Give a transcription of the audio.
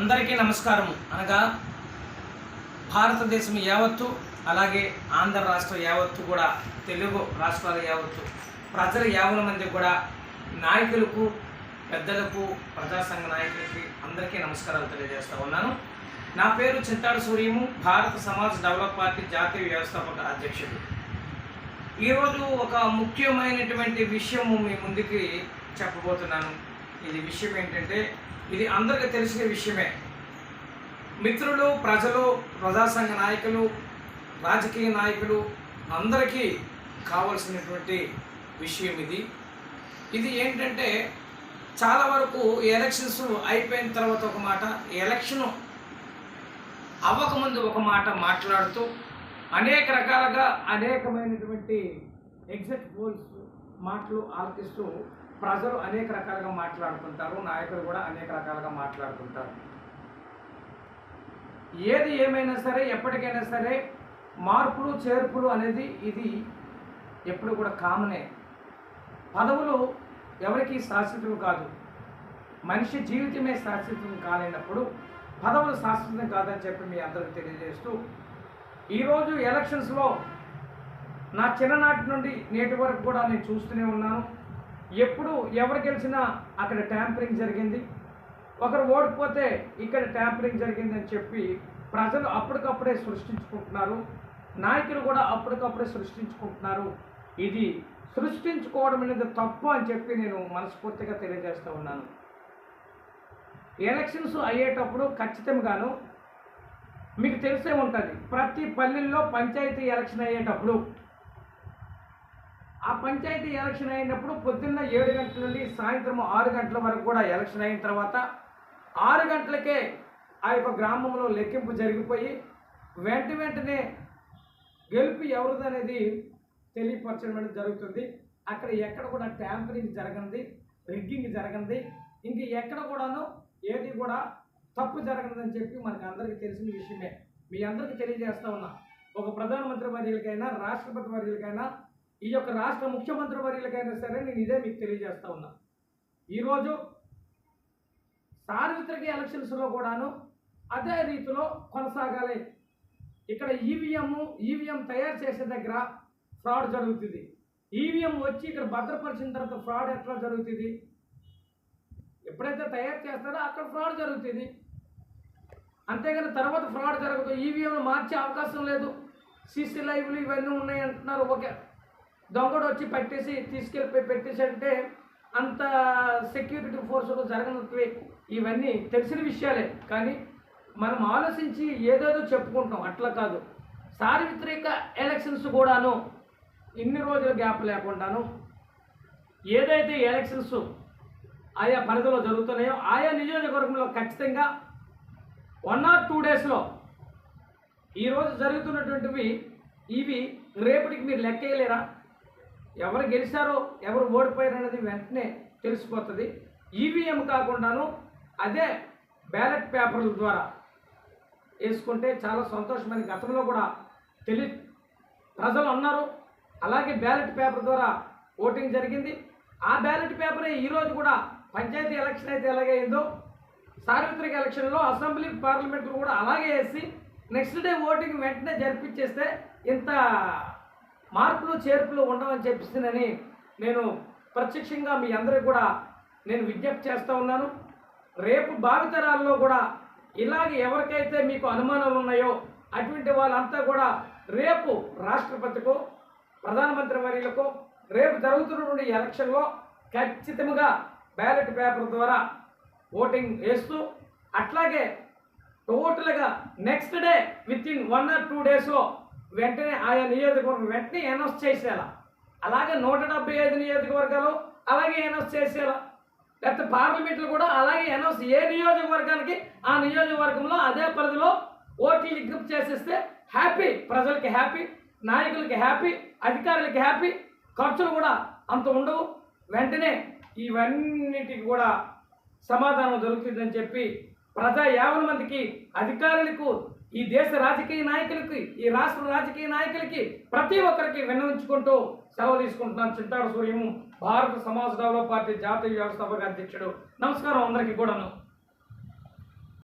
అందరికీ నమస్కారం. అనగా భారతదేశం యావత్తు అలాగే ఆంధ్ర రాష్ట్రం యావత్తు కూడా తెలుగు రాష్ట్రాల యావత్తు ప్రజల యావల మంది కూడా నాయకులకు పెద్దలకు ప్రజాసంఘ నాయకులకి అందరికీ నమస్కారాలు తెలియజేస్తూ ఉన్నాను. నా పేరు చింతాడు సూర్యము భారత సమాజ్ డెవలప్ పార్టీ జాతీయ వ్యవస్థాపక అధ్యక్షుడు. ఈరోజు ఒక ముఖ్యమైనటువంటి విషయము మీ ముందుకి చెప్పబోతున్నాను. ఇది విషయం ఏంటంటే ఇది అందరికీ తెలిసిన విషయమే. మిత్రులు ప్రజలు ప్రజాసంఘ నాయకులు రాజకీయ నాయకులు అందరికీ కావాల్సినటువంటి విషయం ఇది. ఇది ఏంటంటే చాలా వరకు ఎలక్షన్స్ అయిపోయిన తర్వాత ఒక మాట ఎలక్షన్ అవ్వకముందు ఒక మాట మాట్లాడుతూ అనేక రకాలుగా అనేకమైనటువంటి ఎగ్జిట్ పోల్స్ మాటలు ఆలకిస్తూ ప్రజలు అనేక రకాలుగా మాట్లాడుకుంటారు నాయకులు కూడా అనేక రకాలుగా మాట్లాడుకుంటారు. ఏది ఏమైనా సరే ఎప్పటికైనా సరే మార్పులు చేర్పులు అనేది ఇది ఎప్పుడు కూడా కామనే. పదవులు ఎవరికి శాశ్వతం కాదు. మనిషి జీవితమే శాశ్వతం కాలేనప్పుడు పదవులు శాశ్వతం కాదని చెప్పి మీ అందరికి తెలియజేస్తూ ఈరోజు ఎలక్షన్స్లో నా చిన్ననాటి నుండి నేటి వరకు కూడా నేను చూస్తూనే ఉన్నాను. ఎప్పుడు ఎవరు గెలిచినా అక్కడ ట్యాంపరింగ్ జరిగింది. ఒకరు ఓడిపోతే ఇక్కడ ట్యాంపరింగ్ జరిగిందని చెప్పి ప్రజలు అప్పటికప్పుడే సృష్టించుకుంటున్నారు. నాయకులు కూడా అప్పటికప్పుడే సృష్టించుకుంటున్నారు. ఇది సృష్టించుకోవడం అనేది తప్పు అని చెప్పి నేను మనస్ఫూర్తిగా తెలియజేస్తూ ఉన్నాను. ఎలక్షన్స్ అయ్యేటప్పుడు ఖచ్చితంగాను మీకు తెలిసే ఉంటుంది. ప్రతి పల్లెల్లో పంచాయతీ ఎలక్షన్ అయ్యేటప్పుడు ఆ పంచాయతీ ఎలక్షన్ అయినప్పుడు పొద్దున్న ఏడు గంటల నుండి సాయంత్రం ఆరు గంటల వరకు కూడా ఎలక్షన్ అయిన తర్వాత ఆరు గంటలకే ఆ యొక్క గ్రామంలో లెక్కింపు జరిగిపోయి వెంట వెంటనే గెలుపు ఎవరిది అనేది తెలియపరచడం అనేది జరుగుతుంది. అక్కడ ఎక్కడ కూడా ట్యాంపరింగ్ జరగనిది రిగ్గింగ్ జరగనిది ఇంక ఎక్కడ కూడాను ఏది కూడా తప్పు జరగదని చెప్పి మనకు అందరికీ తెలిసిన విషయమే. మీ అందరికీ తెలియజేస్తా ఉన్నా. ఒక ప్రధానమంత్రి వర్యులకైనా రాష్ట్రపతి వర్యులకైనా ఈ యొక్క రాష్ట్ర ముఖ్యమంత్రి వర్యులకైనా సరే నేను ఇదే మీకు తెలియజేస్తా ఉన్నా. ఈరోజు సార్వత్రిక ఎలక్షన్స్లో కూడాను అదే రీతిలో కొనసాగాలి. ఇక్కడ ఈవీఎం ఈవీఎం తయారు చేసే దగ్గర ఫ్రాడ్ జరుగుతుంది. ఈవీఎం వచ్చి ఇక్కడ భద్రపరిచిన తర్వాత ఫ్రాడ్ ఎట్లా జరుగుతుంది? ఎప్పుడైతే తయారు చేస్తారో అక్కడ ఫ్రాడ్ జరుగుతుంది. అంతేగాని తర్వాత ఫ్రాడ్ జరగదు. ఈవీఎంలు మార్చే అవకాశం లేదు. సీసీ లైవ్లు ఇవన్నీ ఉన్నాయి అంటున్నారు. ఓకే. దొంగడు వచ్చి పట్టేసి తీసుకెళ్ళిపోయి పెట్టేసి అంటే అంత సెక్యూరిటీ ఫోర్సులు జరగనవి ఇవన్నీ తెలిసిన విషయాలే. కానీ మనం ఆలోచించి ఏదేదో చెప్పుకుంటాం. అట్లా కాదు. సార్వత్రిక ఎలక్షన్స్ కూడాను ఇన్ని రోజుల గ్యాప్ లేకుండాను ఏదైతే ఎలక్షన్స్ ఆయా పరిధిలో జరుగుతున్నాయో ఆయా నియోజకవర్గంలో ఖచ్చితంగా వన్ ఆర్ టూ డేస్లో ఈరోజు జరుగుతున్నటువంటివి ఇవి రేపటికి మీరు లెక్కేయలేరా? ఎవరు గెలిచారో ఎవరు ఓడిపోయారు అనేది వెంటనే తెలిసిపోతుంది. ఈవీఎం కాకుండాను అదే బ్యాలెట్ పేపర్ల ద్వారా వేసుకుంటే చాలా సంతోషమైన గతంలో కూడా తెలి ప్రజలు అన్నారు. అలాగే బ్యాలెట్ పేపర్ ద్వారా ఓటింగ్ జరిగింది. ఆ బ్యాలెట్ పేపరే ఈరోజు కూడా పంచాయతీ ఎలక్షన్ అయితే ఎలాగైందో సార్వత్రిక ఎలక్షన్లో అసెంబ్లీ పార్లమెంట్లు కూడా అలాగే వేసి నెక్స్ట్ డే ఓటింగ్ వెంటనే జరిపించేస్తే ఇంత మార్పులు చేర్పులు ఉండవని చెప్పిస్తుందని నేను ప్రత్యక్షంగా మీ అందరికీ కూడా నేను విజ్ఞప్తి చేస్తూ ఉన్నాను. రేపు భావితరాల్లో కూడా ఇలాగ ఎవరికైతే మీకు అనుమానాలు ఉన్నాయో అటువంటి వాళ్ళంతా కూడా రేపు రాష్ట్రపతికో ప్రధానమంత్రి వర్యులకు రేపు జరుగుతున్నటువంటి ఎలక్షన్లో ఖచ్చితంగా బ్యాలెట్ పేపర్ ద్వారా ఓటింగ్ వేస్తూ అట్లాగే టోటల్గా next day within one or two డేస్లో వెంటనే ఆయా నియోజకవర్గం వెంటనే అనౌన్స్ చేసేలా. అలాగే నూట డెబ్బై ఐదు నియోజకవర్గాలు అలాగే అనౌన్స్ చేసేలా. లేకపోతే పార్లమెంట్లు కూడా అలాగే అనౌన్స్ ఏ నియోజకవర్గానికి ఆ నియోజకవర్గంలో అదే పరిధిలో ఓట్లు విజ్ఞప్తి చేసేస్తే హ్యాపీ ప్రజలకి హ్యాపీ నాయకులకి హ్యాపీ అధికారులకి హ్యాపీ ఖర్చులు కూడా అంత ఉండవు. వెంటనే ఇవన్నిటికి కూడా సమాధానం దొరుకుతుందని చెప్పి ప్రజా యావన మందికి అధికారులకు ఈ దేశ రాజకీయ నాయకులకి ఈ రాష్ట్ర రాజకీయ నాయకులకి ప్రతి ఒక్కరికి విన్నవించుకుంటూ సెలవు తీసుకుంటున్నాను. చింతాడు సూర్యము భారత సమాజ్ డెవలప్ పార్టీ జాతీయ వ్యవస్థాపక అధ్యక్షుడు. నమస్కారం అందరికీ కూడాను.